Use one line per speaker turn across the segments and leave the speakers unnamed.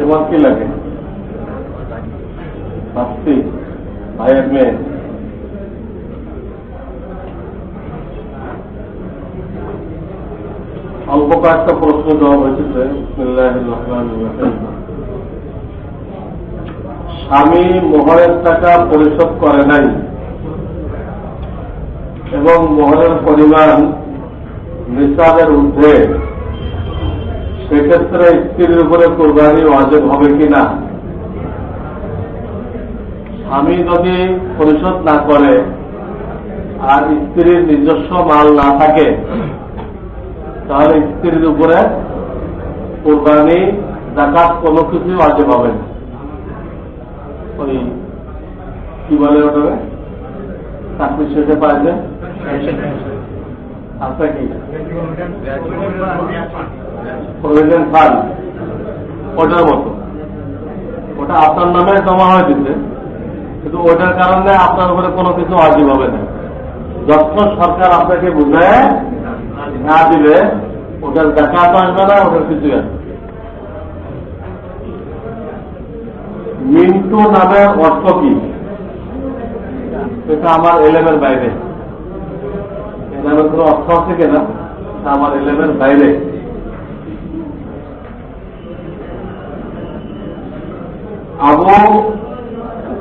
তোমার কি লাগে? ভাইয়ের মেয়ে। অল্প কয়েকটা প্রশ্ন দেওয়া হয়েছে। স্বামী মোহরের টাকা পরিশোধ করে নাই এবং মোহরের পরিমাণ নিসাবের ঊর্ধ্বে, সেক্ষেত্রে স্ত্রীর উপরে কোরবানি ওয়াজেব হবে কিনা স্বামী যদি পরিশোধ না করে আর স্ত্রীর নিজস্ব মাল না থাকে তাহলে স্ত্রীর উপরে কোরবানি জাকাত কোনো কিছুই ওয়াজেব হবে না। ওই কি বলে ওটা চাকরি শেষে ওটা আপনার নামে জমা দিচ্ছে কিন্তু ওটার কারণে আপনার উপরে কোনো কিছু আজীব হবে না। যখন সরকার আপনাকে বুঝায় না দিলে ওটার দেখা আসবে না, ওটার কিছু মিন্টু নামের অর্থ কি? সেটা আমার এলেমের বাইরে। এ নামের কোনো অর্থ আছে কিনা? এটা আমার এলেমের বাইরে। আবু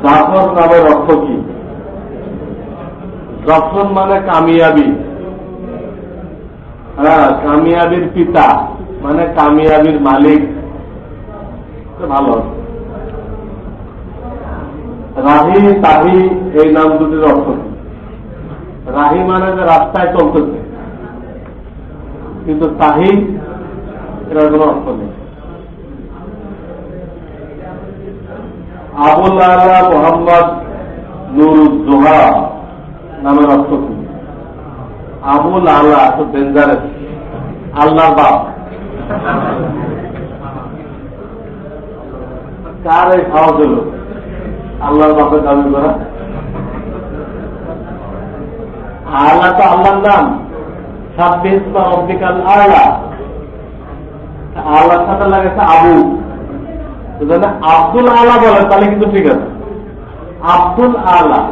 জাফর নামের অর্থ কি? জফর মানে কামিয়াবি। হ্যাঁ কামিয়াবির পিতা মানে কামিয়াবির মালিক। ভালো। রাহি, তাহি, এই নাম দুটির অর্থ রাহি মানে যে রাস্তায় চলতেছে। কিন্তু তাহি, এটার কোনো অর্থ নেই। আবুল আলা মোহাম্মদ নুরুজ্জোহা নামের অর্থ কি? আবুল আল্লাহ তো ডেঞ্জারাস আল্লাহর বাপ। কার এই খাওয়া হলো? আল্লাহর বাপের দাবি করা? আল্লাহ তো আল্লাহর নাম। ছাব্বিশ বা অব্দিকাল আল্লাহ আল্লাহর সাথে লাগেছে আবু। যদি আব্দুল আলা বলে, তাহলে কিন্তু ঠিক আছে। আব্দুল আলা।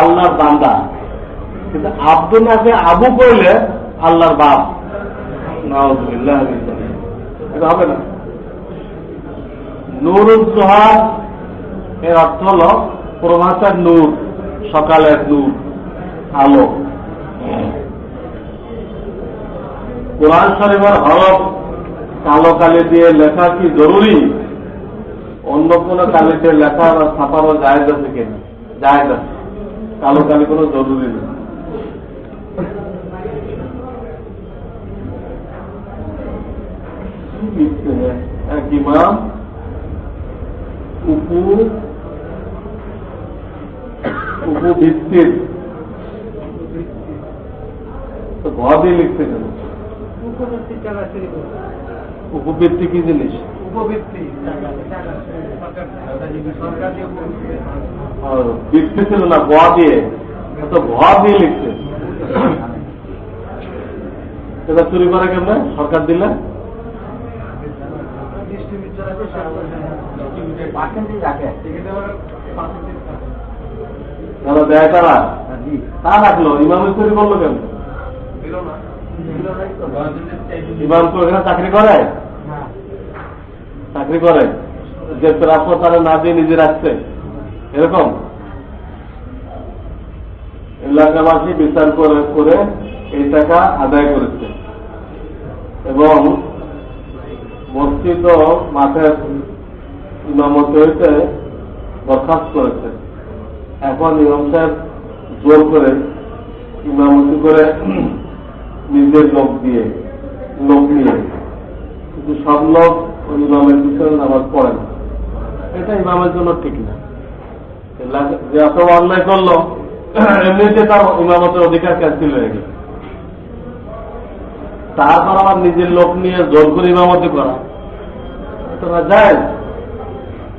আল্লাহর বান্দা। কিন্তু আব্দুল আব্দুল্লাহকে আবু কইলে আল্লাহর বাপ। হবে না। নুরুজ্জোহার এর অর্থ হল প্রভাতের নূর, সকালের নূর, আলো। কোরআন শরীফের হরফ কালো কালি দিয়ে লেখা কি জরুরি? অন্য কোন কালিতে লেখা বা ছাপানো জায়গা কিনা জায়গা কালো কালি কোনো জরুরি নেই এক ইমাম উপু উপভিত্তির তো ঘ দিয়ে লিখতে কেন উপবৃত্তি কি জিনিস আর বৃত্তি ছিল না গ দিয়ে তো ঘ দিয়ে সেটা চুরি করে কেমন সরকার দিলে চাকরি করে চাকরি করে যে প্রাপ্য তারা না দিয়ে নিজে রাখছে এরকম। এলাকাবাসী বিচার করে করে এই টাকা আদায় করেছে এবং মসজিদ ও মাঠের ইমামতি হইতে বরখাস্ত করেছে এখন ইমাম সাহেব জোর করে ইমামতি করে নিজের লোক দিয়ে লোক নিয়ে। কিন্তু সব লোক ওই ইমামের পিছনে নামাজ পড়ে না। এটা ইমামের জন্য ঠিক না। যে এত অন্যায় করল এমনিতে তার ইমামতের অধিকার ক্যান্সেল হয়ে গেল তারপর আবার নিজের লোক নিয়ে জোর করে ইমামতি করা। তোমরা যায়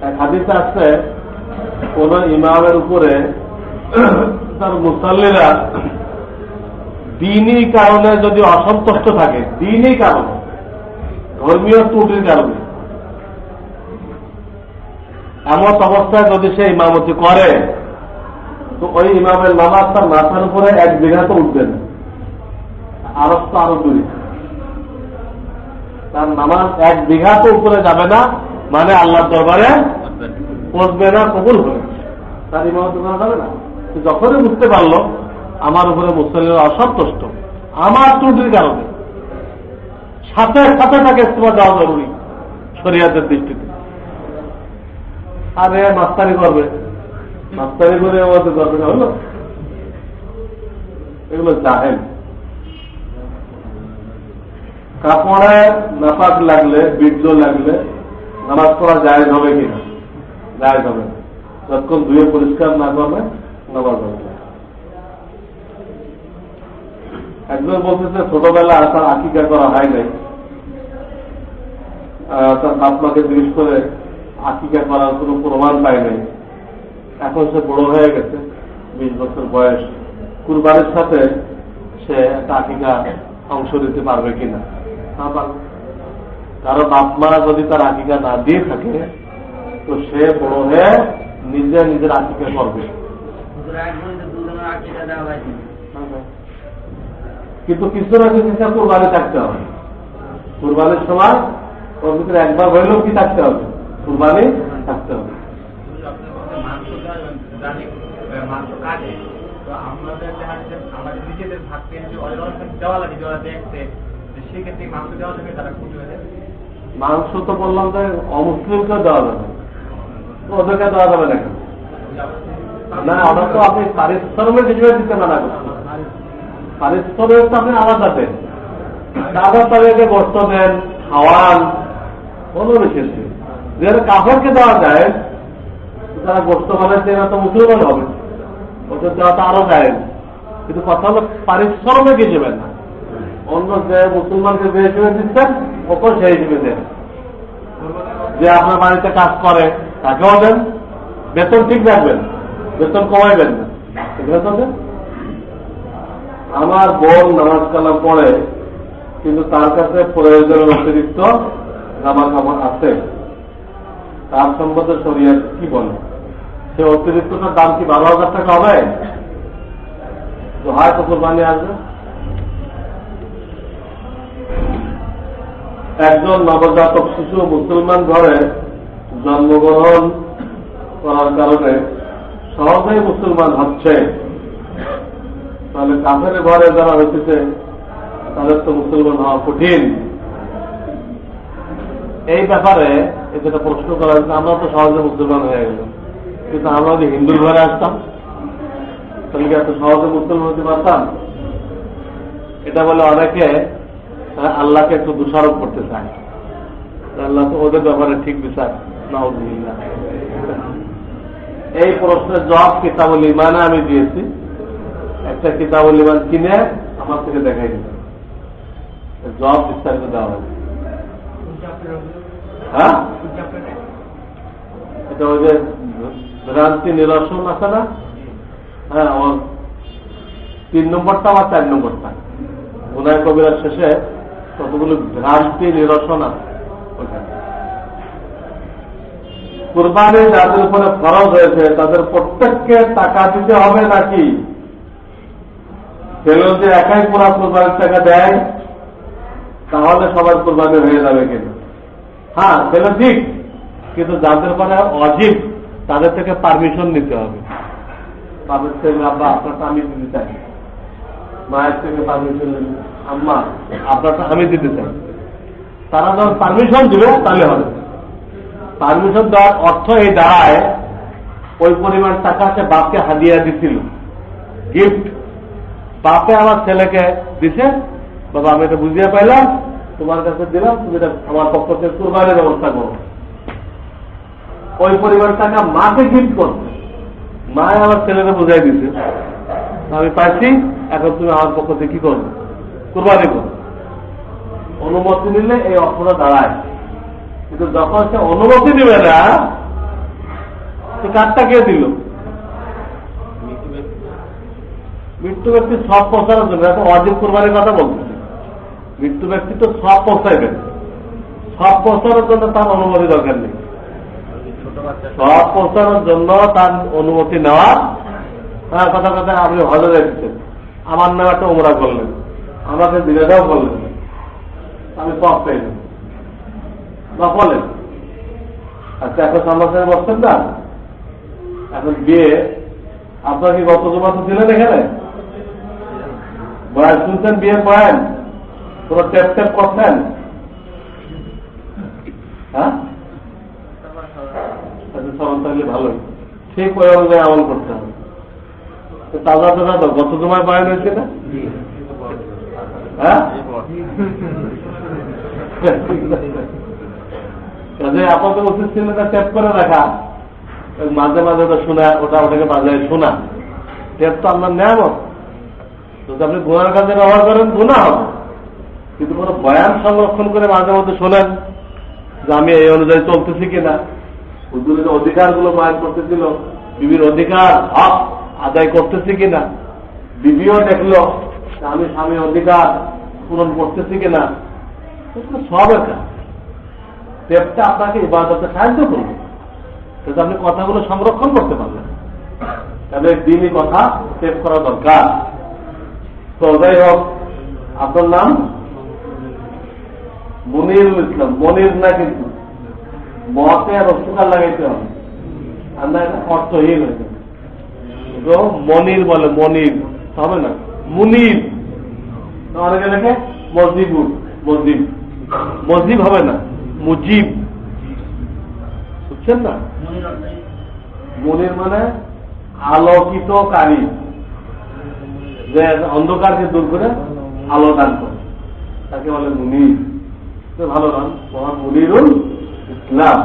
এক হাদিসে আসছে কোন ইমামের উপরে তার মুসল্লিরা দিনই কারণে যদি অসন্তুষ্ট থাকে, দিনই কারণে, ধর্মীয় ত্রুটির কারণে। এমন অবস্থায় যদি সে ইমামতি করে, তো ওই ইমামের নামাজ তার মাথার উপরে এক বিঘা তো উঠবে না। আরব তো আরও দূরে। তার নামাজ এক বিঘা তো উপরে যাবে না মানে আল্লাহর দরবারে পৌঁছবে না, কবুল হবে। তার ইমামতি করা যাবে না। যখনই বুঝতে পারল, আমার উপরে মুসলিমের অসন্তুষ্ট। আমার ত্রুটির কারণে। সাথে সাথে তাকে ইস্তেমা দেওয়া জরুরি, শরিয়াতের দৃষ্টিতে। আর মাস্তারি করবে। মাস্তারি করে আমাদের না হলো। এগুলো জাহেল। কাপড়ে নাপাক লাগলে, বীর্য লাগলে নামাজ পড়া জায়েজ হবে কিনা? জায়েজ হবে। যতক্ষণ ধুয়ে পরিষ্কার না করবে, নামাজ হবে। একজন বলতেছে, ছোটবেলা তার আকিকা করা হয় নাই। তার বাপ মাকে জিজ্ঞেস করে, আকিকা করার কোনো প্রমাণ পায় নাই? এখন সে বড় হয়ে গেছে, বিশ বছর বয়স। কুরবানের সাথে সে একটা আকিকা অংশ দিতে পারবে কিনা? না পারবে কারও বাপ মা যদি তার আকিকা না দিয়ে থাকে, তো সে বড় হয়ে নিজে নিজের আকিকা করবে। কিন্তু কিছু না কিছু কোরবানি থাকতে হবে। কোরবানির সময় ওর ভিতরে একবার হইলেও কি থাকতে হবে? কোরবানি থাকতে হবে।
আমাদের নিজেদের অনেক দেওয়া লাগে যারা দেখতে মাংস দেওয়া তারা
তো বললাম যে অমুসলিমকে দেওয়া যাবে। তো ওদেরকে দেওয়া যাবে না ওটা তো আপনি পারিশ্রমিক হিসেবে দিতে মানা করছেন পারিশ্রমিক তো আপনি আলাদা দেন। তাদেরকে বস্ত্র দেন, খাওয়ান কাপড়কে দেওয়া যায় তারা গোস্ত বানাচ্ছে এরা তো মুসলমান হবে। ওদের দেওয়াটা আরও যায়। কিন্তু কথা হলো পারিশ্রমিক হিসেবে না। অন্য যে মুসলমানকে যে হিসেবে দিচ্ছেন ওকে সেই হিসেবে দেন। যে আপনার বাড়িতে কাজ করে, তাকেও দেন। বেতন ঠিক রাখবেন, বেতন কমাইবেন আমার বোন নামাজ কালাম পড়ে, কিন্তু তার কাছে প্রয়োজনের অতিরিক্ত জামা কাপড় আছে। তার সম্বন্ধে শরীয়ত কি বলে? সে অতিরিক্তটার দাম কি বারো হাজার টাকা হবে? তো হয় কত বানিয়ে আসবে? একজন নবজাতক শিশু মুসলমান ঘরে জন্মগ্রহণ করার কারণে সহজেই মুসলমান হচ্ছে। তাহলে কাফের ঘরে যারা হইতেছে, তাদের তো মুসলমান হওয়া কঠিন। এই ব্যাপারে যেটা প্রশ্ন করা হয়েছে আমরা তো সহজে মুসলমান হয়ে গেলাম। কিন্তু আমরা যদি হিন্দুর ঘরে আসতাম, তাহলে কি এত সহজে মুসলমান হতে পারতাম? এটা বলে অনেকে তারা আল্লাহকে একটু দোষারোপ করতে চায় আল্লাহ তো ওদের ব্যাপারে ঠিক বিচার, নাউজুবিল্লাহ। এই প্রশ্নের জবাব কিতাবুল ইমানে আমি দিয়েছি। একটা কিতাবুল ইমান কিনে আমার থেকে দেখাই দিল জবাব বিস্তারিত দেওয়া হয়েছে হ্যাঁ? এটা ওই যে ভ্রান্তি নিরসন আছে না? হ্যাঁ তিন নম্বরটা আমার চার নম্বরটা? গুনায় কবিরার শেষে কতগুলো ভ্রান্তি নিরসন আছে? কোরবানি যাদের উপরে ফরজ হয়েছে, তাদের প্রত্যেককে টাকা দিতে হবে নাকি? ছেলে যদি একাই পুরা কোরবানির টাকা দেয়, তাহলে সবার কোরবানি হয়ে যাবে কিনা হ্যাঁ ছেলে ঠিক, কিন্তু যাদের পরে অজীব, তাদের থেকে পারমিশন নিতে হবে। বাবার থেকে আব্বা, আপনারটা আমি দিতে চাই। মায়ের থেকে পারমিশন নিবে আম্মা আমি দিতে চাই। তারা যখন পারমিশন দিবে, তাহলে হবে। পারমিশন দেওয়ার অর্থ এই দাঁড়ায়, ওই পরিমাণ টাকা সে বাপকে হাদিয়া দিছিল। গিফট বাপে আমার ছেলেকে দিছে। বাবা, আমি এটা বুঝিয়ে পাইলাম। তোমার কাছে দিলাম, তুমি এটা আমার পক্ষ থেকে কোরবানির ব্যবস্থা করো। ওই পরিমাণ টাকা মাকে গিফট করছে। মা আমার ছেলেকে বুঝাই দিছে। আমি পাইছি, এখন তুমি আমার পক্ষ থেকে কি করবে? কোরবানি করো অনুমতি নিলে এই অর্থটা দাঁড়ায়। কিন্তু যখন সে অনুমতি দিবে না সে কার্ডটা কে দিল? মৃত্যু ব্যক্তি। সব পৌঁছানোর জন্য এখন অজিব কোরবানির কথা বলতেছি। মৃত্যু ব্যক্তি তো সব পৌঁছাইবেন সব পৌঁছানোর জন্য তার অনুমতি দরকার নেই। সব পৌঁছানোর জন্য তার অনুমতি নেওয়া হ্যাঁ কথা কথা আপনি হজে যাচ্ছেন আমার নাম একটা উমরা করলেন। আমাকে বিরোধাও করলেন আমি সব পেলাম বা বলেন। আচ্ছা এখন সাথে বসছেন না এখন বিয়ে আপনার কি গত জমাতে ছিলেন এখানে? বয়ান শুনছেন বিয়ের বয়ান কোনো টেপ টেপ করছেন? হ্যাঁ? আচ্ছা থাকলে ভালোই ঠিক ওই অনুযায়ী আমল করতে হবে। তো তাজা তো গত সময় বয়ান হয়েছে না? কাজে আপাতত উচিত ছিল না টেপ করে রাখা। মাঝে মাঝে তো শোনা, ওটা ওটাকে বাজায় শোনা। টেপ তো আপনার নেয়ামত। যদি আপনি গুণার কাজে ব্যবহার করেন গুণা হবে। কিন্তু কোনো বয়ান সংরক্ষণ করে মাঝে মধ্যে শোনেন যে আমি এই অনুযায়ী চলতেছি কিনা। হুজুরের অধিকারগুলো বয়ান করতেছিল বিবির অধিকার, হক আদায় করতেছি কিনা। বিবিও দেখল আমি স্বামী অধিকার পূরণ করতেছি কিনা সবের কাজ টেপটা আপনাকে ইবাদতে সাহায্য করবে। কিন্তু আপনি কথাগুলো সংরক্ষণ করতে পারবেন। তাহলে দিনই কথা টেপ করা দরকার। তো যাই হোক, আপনার নাম? মনির ইসলাম। মনির না কিন্তু। মতে অস্বীকার লাগাইতে হবে। আর না অর্থহীন হয়েছে মনির বলে, মনির। হবে না। মুনির অনেকে লেখে মসজিবুর মসজিদ মসজিদ হবে না, মুজিব। বুঝছেন না? মনির মানে আলোকিতকারী যে অন্ধকারকে দূর করে আলো দান করে। তাকে বলে মুনির ভালো নাম মহান মুনিরুল ইসলাম।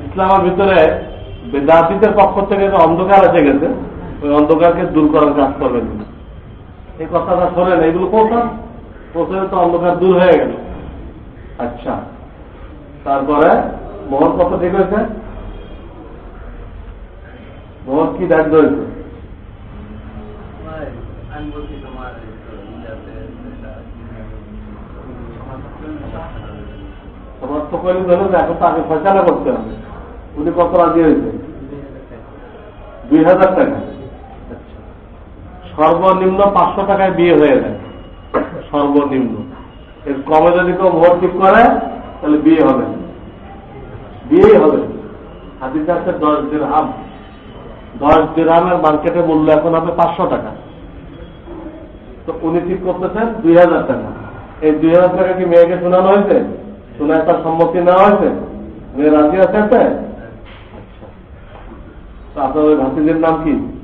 ইসলামের ভিতরে বেদাতিদের পক্ষ থেকে অন্ধকার এসে গেছে, ওই অন্ধকারকে দূর করার কাজ করবেন। এই কথাটা শোনেন এগুলো কোথায় প্রথমে তো অন্ধকার দূর হয়ে গেল। আচ্ছা তারপরে মোহন কত ঠিক হয়েছে? মোহন কি দায়িত্ব হয়েছে
তোমার
তো কইলে ধরো এখন তো আগে ফয়সালা করতে হবে। উনি কত রাজি হয়েছে? দুই হাজার টাকা। সর্বনিম্ন পাঁচশো টাকায় বিয়ে হয়ে যায়। সর্বনিম্ন। এর কমে যদি কেউ ভোট ঠিক করে, তাহলে বিয়ে হবে। বিয়ে হবে। হাদিস আছে দশ দিরহাম। দশ দিরহামের মার্কেটে মূল্য এখন হবে পাঁচশো টাকা। তো উনি ঠিক করতেছেন দুই হাজার টাকা। এই দুই হাজার টাকা কি মেয়েকে শোনানো হয়েছে? শোনা তার সম্মতি নেওয়া হয়েছে? মেয়ে রাজি আছে? আচ্ছা। তো আপনার ওই ভাতিজের নাম কি?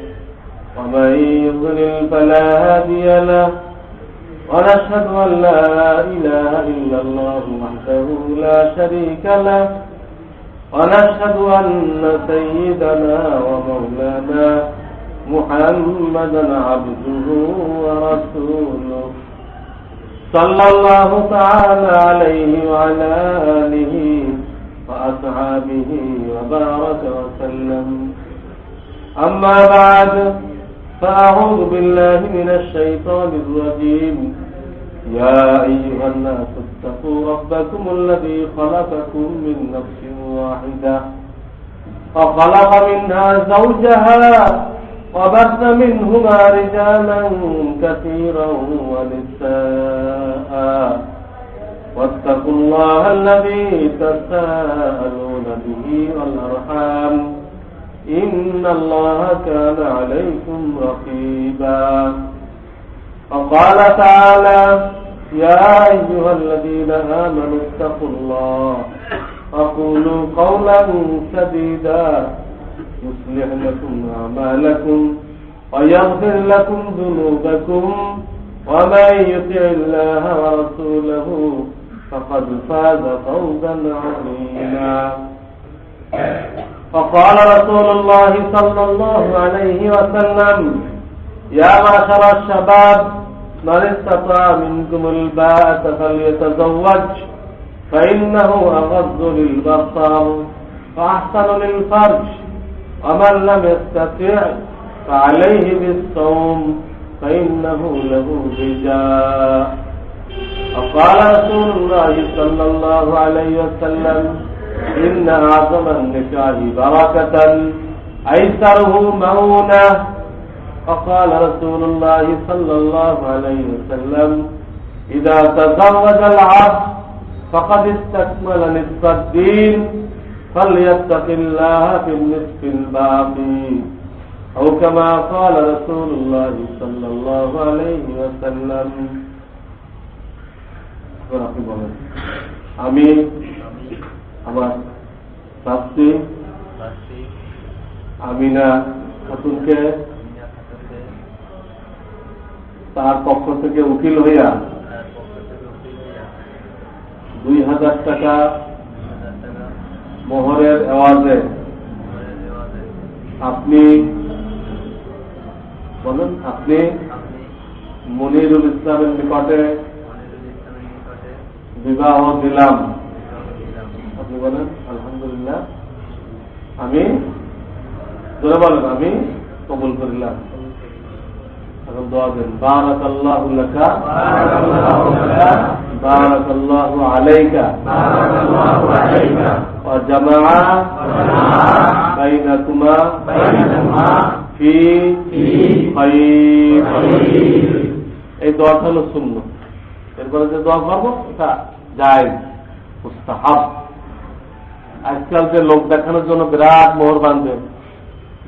ومن يضلل فلا هادي له ونشهد أن لا إله إلا الله وحده لا شريك له ونشهد أن سيدنا ومولانا محمدا عبده ورسوله صلى الله تعالى عليه وعلى آله وأصحابه وبارك وسلم. أما بعد فأعوذ بالله من الشيطان الرجيم. يا أيها الناس اتقوا ربكم الذي خلقكم من نفس واحدة وخلق منها زوجها وبث منهما رجالا كثيرا ونساء. واتقوا الله الذي تساءلون به والأرحام. إن الله كان عليكم رقيبا. وقال تعالى يا أيها الذين آمنوا اتقوا الله وقولوا قولا سديدا. يصلح لكم أعمالكم ويغفر لكم ذنوبكم ومن يطع الله ورسوله فقد فاز فوزا عظيما. فقال رسول الله صلى الله عليه وسلم يا معشر الشباب من استطاع منكم الباءة فليتزوج فإنه أغض للبصر وأحسن للفرج ومن لم يستطع فعليه بالصوم فإنه له رجاء. وقال رسول الله صلى الله عليه وسلم إن أعظم النكاح بركة. أيسره مونة فقال رسول الله صلى الله عليه وسلم إذا تزوج العبد فقد استكمل نصف الدين فليتق الله في النصف الباقي. أو كما قال رسول الله صلى الله عليه وسلم. آمين. আমার শাস্তি আমিনা খাতুনকে তার পক্ষ থেকে উকিল হইয়া দুই হাজার টাকা মোহরের আওয়াজে আপনি বলুন আপনি মনিরুল ইসলামের নিকটে বিবাহ দিলাম। বলেন, আলহামদুলিল্লাহ। আমি বলেন, আমি কবুল করিলাম। এখন দোয়া দেন বারাক বারাক আলাইকা, ওয়া বাইনাকুমা, ফি, খাইর। এই দোয়াটা হলো শূন্য এরপরে যে দোয়া করব, এটা যায় মুস্তাহাব। আজকাল যে লোক দেখানোর জন্য বিরাট মোহর বাঁধবে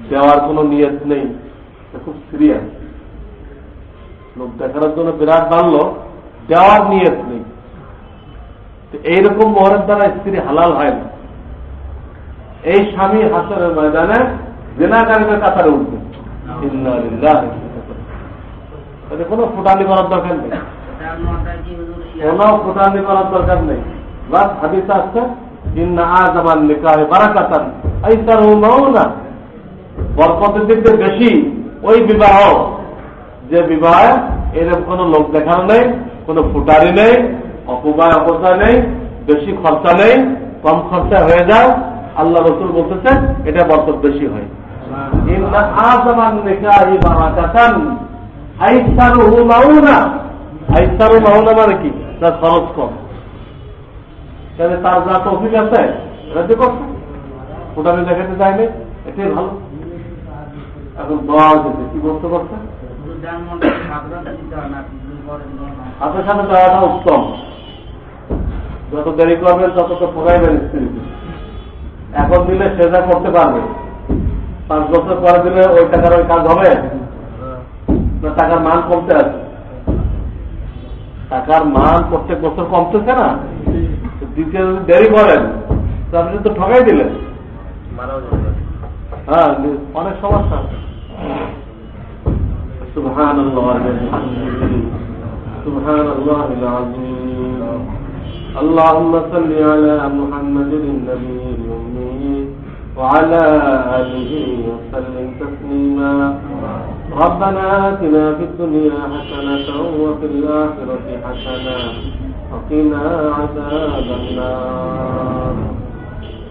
দেওয়ার কোনো নিয়ত নেই। খুব সিরিয়াস লোক দেখানোর জন্য বিরাট বাঁধলো দেওয়ার নিয়ত নেই। এইরকম মোহরের দ্বারা স্ত্রী হালাল হয় না। এই স্বামী হাসরের ময়দানে জেনাকারীদের কাতারে উঠবে। কোনো ফুটানি করার দরকার নেই। কোনো ফুটানি করার দরকার নেই। বাস হাদিস আসছে বরকতের বেশি ওই বিবাহ। যে বিবাহ এরকম কোনো লোক দেখানো নেই, কোনো ফুটারি নেই অপবায় অপচয় নেই, বেশি খরচা নেই, কম খরচা হয়ে যায় আল্লাহ রসুল বলতেছেন এটা বরকত বেশি হয়। মানে কি? তার খরচ কম। তাহলে তার যা তৌফিক আছে রাজি করছে। ফুটানি দেখাতে চাইলে এটাই ভালো। এখন দোয়া দিতে, কি বলতে পারছে হাতের সাথে দেওয়াটা উত্তম। যত দেরি করবেন তত তো ঠকাইবেন স্ত্রীকে। এখন দিলে সে যা করতে পারবে। পাঁচ বছর পরে দিলে ওই টাকার ওই কাজ হবে? না, টাকার মান কমতে আছে। টাকার মান প্রত্যেক বছর কমতেছে না? তো দ্বিতীয় যদি দেরি করেন তো আপনি তো ঠকাই দিলেন হ্যাঁ অনেক সমস্যা سبحان الله وبحمده سبحان الله العظيم اللهم صل على محمد النبي الأمي وعلى آله وسلم تسليما ربنا آتنا في الدنيا حسنة وفي الآخرة حسنة وقنا عذاب النار.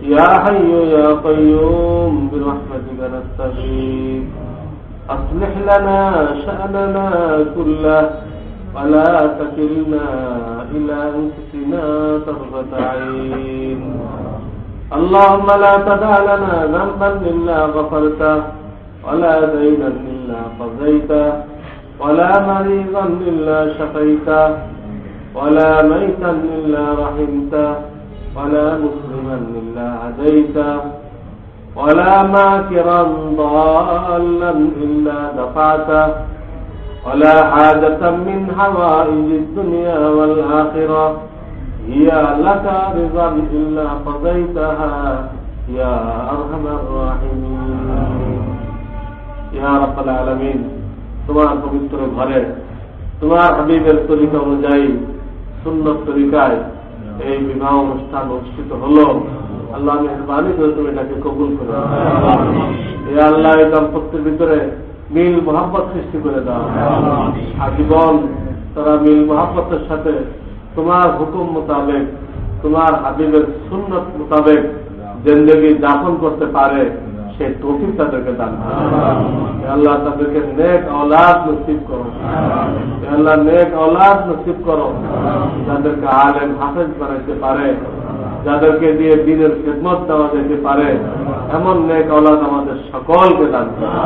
يا حي يا قيوم برحمتك نستغيث. أصلح لنا شأننا كله ولا تكلنا إلى أنفسنا طرفة عين. اللهم لا تدع لنا ذنبا إلا غفرته ولا دينا إلا قضيته ولا مريضا إلا شفيته. ولا ميتا إلا رحمته ولا مسلما إلا هديته ولا ماكرا ضالا إلا دفعته ولا حاجة من حوائج الدنيا والآخرة هي لك رضا إلا قضيتها يا أرحم الراحمين يا رب العالمين তোমার পবিত্র ঘরে তোমার হাবিবের তরিকা অনুযায়ী সুন্নত তরিকায় এই বিবাহ অনুষ্ঠান অনুষ্ঠিত হলো। আল্লাহ মেহরবানি করে তুমি এটাকে কবুল করে। এ আল্লাহ এই দাম্পত্যের ভিতরে মিল মোহাম্মত সৃষ্টি করে দাও। আজীবন তারা মিল মোহাম্মতের সাথে তোমার হুকুম মোতাবেক তোমার হাবিবের সুন্নত মোতাবেক জিন্দগি যাপন করতে পারে। সে তৌফিক তাদেরকে দান আল্লাহ। তাদেরকে নেক অলাদ নসিব করো। আল্লাহ, নেক অলাদ নসিব করো। যাদেরকে আলেম হাফেজ বানাইতে পারে, যাদেরকে দিয়ে দিনের খেদমত দেওয়া যেতে পারে, এমন নেক অলাদ আমাদের সকলকে দান করো।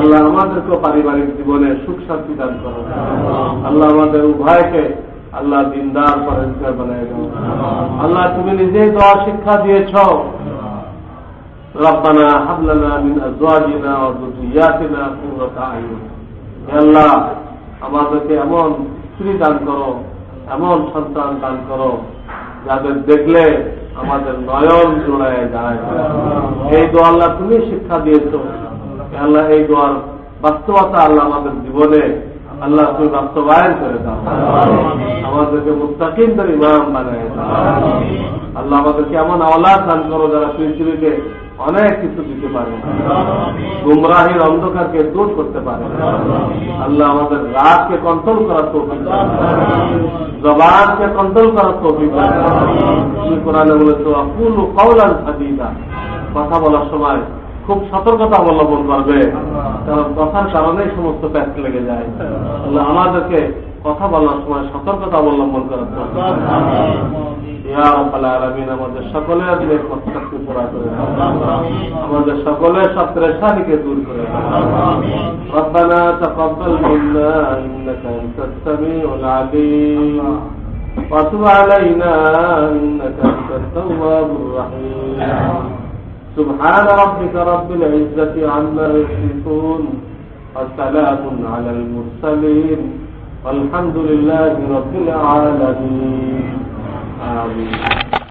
আল্লাহ আমাদেরকে পারিবারিক জীবনে সুখ শান্তি দান করো। আল্লাহ, আমাদের উভয়কে আল্লাহ দিনদার পরেজগার বানায় আল্লাহ, তুমি নিজেই দেওয়া শিক্ষা দিয়েছ। ربنا هب لنا من ازواجنا وذرياتنا قرة اعين يا الله আমাদেরকে এমন স্ত্রী দান করো, এমন সন্তান দান করো, যাদের দেখলে আমাদের নয়ন জোড়ায় যায়। এই দোয়া আল্লাহ তুমি শিক্ষা দিয়েছ। আল্লাহ, এই দোয়ার বাস্তবতা আল্লাহ আমাদের জীবনে, আল্লাহ তুমি বাস্তবায়ন করে দাও। আমাদেরকে মুস্তাকিমদের ইমাম বানায় আল্লাহ আমাদেরকে এমন আওলাদ দান করো যারা পৃথিবীকে অনেক কিছু দিতে পারে। গুমরাহির অন্ধকারকে দূর করতে পারে। আল্লাহ আমাদের রাগকে কন্ট্রোল করার তৌফিক জবানকে কন্ট্রোল করার তৌফিক। তুমি কোরআনে বলেছ আকুল কৌলান সাদিদা। কথা বলার সময় খুব সতর্কতা অবলম্বন করবে। কারণ কথার কারণেই সমস্ত প্যাচ লেগে যায়। আমাদেরকে কথা বলার সময় সতর্কতা অবলম্বন করার তৌফিক দান করো। ইয়া রাব্বাল আলামিন আমাদের সকলের দিলে কষ্টকে পুরা করে দাও। আমাদের সকলের সব পরেশানিকে দূর করে দাও। ربنا تقبل منا إنك أنت السميع العليم وتب علينا إنك أنت التواب الرحيم سبحان ربك رب العزة عما يصفون وسلام على المرسلين والحمد لله رب العالمين Um,